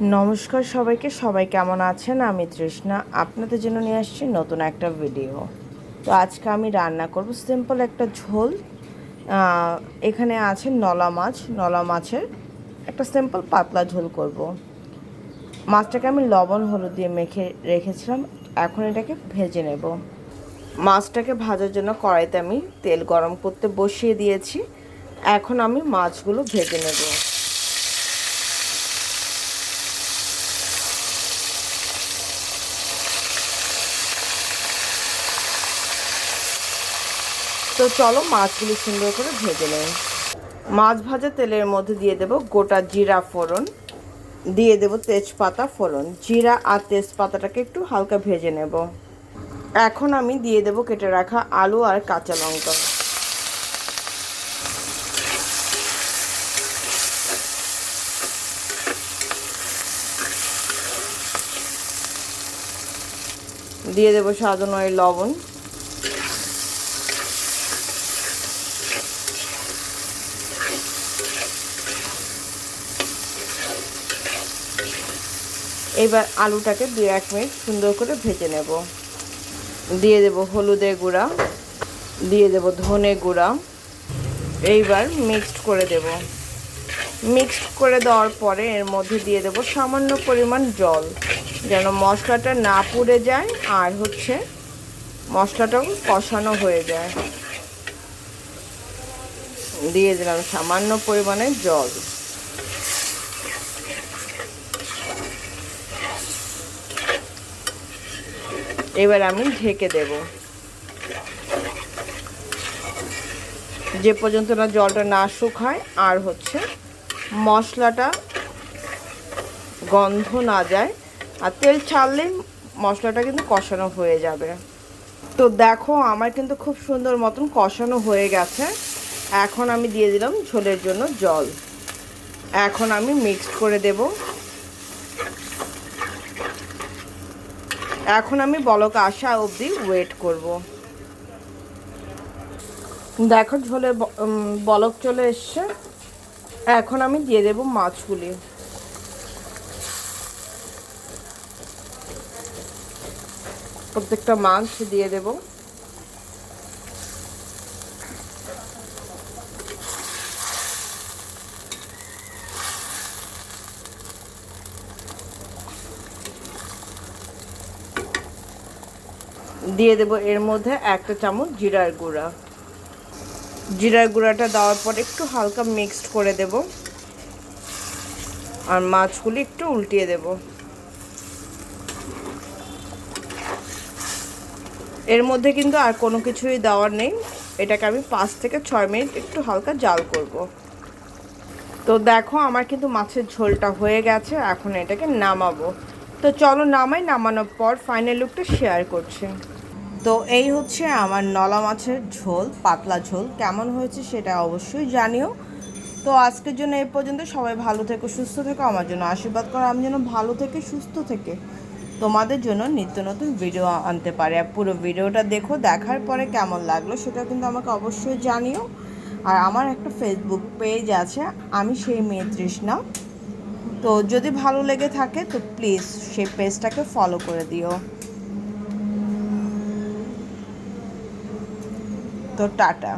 নমস্কার সবাইকে, সবাই কেমন আছেন? আমি তৃষ্ণা, আপনাদের জন্য নিয়ে আসছি নতুন একটা ভিডিও তো আজকে আমি রান্না করব সিম্পল একটা ঝোল। এখানে আছে নলা মাছ। নলা মাছের একটা সিম্পল পাতলা ঝোল করব। মাছটাকে আমি লবণ, হলুদ দিয়ে মেখে রেখেছিলাম। এখন এটাকে ভেজে নেব। মাছটাকে ভাজার জন্য কড়াইতে আমি তেল গরম করতে বসিয়ে দিয়েছি। এখন আমি মাছগুলো ভেজে নেব। তো চলো মাছগুলি সুন্দর করে ভেজে নেই। মাছ ভাজা তেলের মধ্যে দিয়ে দেব গোটা জিরা ফোড়ন, দিয়ে দেব তেজপাতা ফোড়ন। জিরা আর তেজপাতাটাকে একটু হালকা ভেজে নেব। এখন আমি দিয়ে দেব কেটে রাখা আলু আর কাঁচা লঙ্কা। দিয়ে দেবো অনুযায়ী লবণ। এবার আলুটাকে দু এক মিনিট সুন্দর করে ভেজে নেব। দিয়ে দেব হলুদের গুঁড়া, দিয়ে দেব ধনে গুঁড়া। এইবার মিক্সড করে দেব। মিক্সড করে দেওয়ার পরে এর মধ্যে দিয়ে দেব সামান্য পরিমাণ জল, যেন মশলাটা না পুড়ে যায় আর হচ্ছে মশলাটাও কষানো হয়ে যায়। দিয়ে দিলাম সামান্য পরিমাণে জল। এবার আমি ঢেকে দেব। যে পর্যন্ত না জলটা না শুকায়, আর হচ্ছে মশলাটা গন্ধ না যায়, আর তেল ছাড়লেই মশলাটা কিন্তু কষানো হয়ে যাবে। তো দেখো, আমার কিন্তু খুব সুন্দর মতন কষানো হয়ে গেছে। এখন আমি দিয়ে দিলাম ঝোলের জন্য জল। এখন আমি মিক্স করে দেবো। এখন আমি বলক আসা অবধি ওয়েট করব। দেখো ঝোলে বলক চলে এসছে। এখন আমি দিয়ে দেব মাছগুলি। প্রত্যেকটা মাছ দিয়ে দেব। দিয়ে দেব এর মধ্যে একটা চামচ জিরার গুঁড়া। জিরার গুঁড়াটা দেওয়ার পর একটু হালকা মিক্সড করে দেব। আর মাছগুলি একটু উল্টিয়ে দেব। এর মধ্যে কিন্তু আর কোনো কিছুই দেওয়ার নেই। এটাকে আমি পাঁচ থেকে ছয় মিনিট একটু হালকা জাল করব। তো দেখো, আমার কিন্তু মাছের ঝোলটা হয়ে গেছে। এখন এটাকে নামাবো। তো চলো নামাই, নামানোর পর ফাইনাল লুকটা শেয়ার করছি। তো এই হচ্ছে আমার নলা মাছের ঝোল, পাতলা ঝোল। কেমন হয়েছে সেটা অবশ্যই জানিও। তো আজকের জন্য এই পর্যন্ত। সবাই ভালো থেকো, সুস্থ থেকো। আমার জন্য আশীর্বাদ করো। আমি যেন ভালো থেকে, সুস্থ থেকে তোমাদের জন্য নিত্য নতুন ভিডিও আনতে পারে। আর পুরো ভিডিওটা দেখো, দেখার পরে কেমন লাগল সেটা কিন্তু আমাকে অবশ্যই জানিও। আর আমার একটা ফেসবুক পেজ আছে, আমি সেই মেয়ে তৃষ্ণা। তো যদি ভালো লেগে থাকে তো প্লিজ সেই পেজটাকে ফলো করে দিও। তো টাটা।